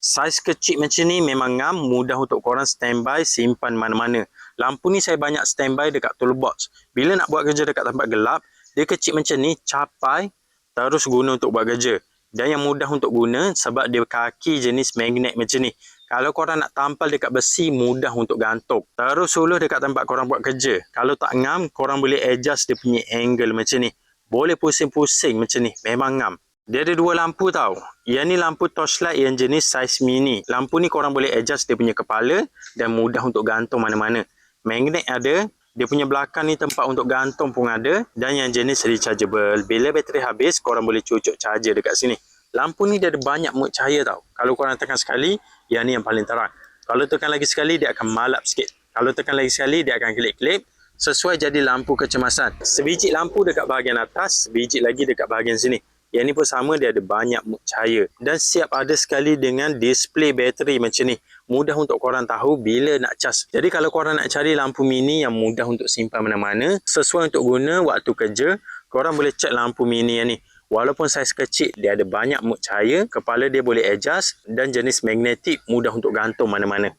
Saiz kecil macam ni memang ngam, mudah untuk korang standby, simpan mana-mana. Lampu ni saya banyak standby dekat toolbox. Bila nak buat kerja dekat tempat gelap, dia kecil macam ni, capai, terus guna untuk buat kerja. Dan yang mudah untuk guna sebab dia kaki jenis magnet macam ni. Kalau korang nak tampal dekat besi, mudah untuk gantung. Terus suluh dekat tempat korang buat kerja. Kalau tak ngam, korang boleh adjust dia punya angle macam ni. Boleh pusing-pusing macam ni. Memang ngam. Dia ada dua lampu tau. Yang ni lampu torchlight yang jenis saiz mini. Lampu ni korang boleh adjust dia punya kepala dan mudah untuk gantung mana-mana. Magnet ada. Dia punya belakang ni tempat untuk gantung pun ada. Dan yang jenis rechargeable. Bila bateri habis, korang boleh cucuk charger dekat sini. Lampu ni dia ada banyak mood cahaya tau. Kalau korang tekan sekali, yang ni yang paling terang. Kalau tekan lagi sekali, dia akan malap sikit. Kalau tekan lagi sekali, dia akan kelip-kelip. Sesuai jadi lampu kecemasan. Sebiji lampu dekat bahagian atas, sebiji lagi dekat bahagian sini. Yang ni pun sama, dia ada banyak cahaya. Dan siap ada sekali dengan display bateri macam ni. Mudah untuk korang tahu bila nak cas. Jadi kalau korang nak cari lampu mini yang mudah untuk simpan mana-mana, sesuai untuk guna waktu kerja, korang boleh cek lampu mini yang ni. Walaupun saiz kecil, dia ada banyak mood cahaya, kepala dia boleh adjust dan jenis magnetik mudah untuk gantung mana-mana.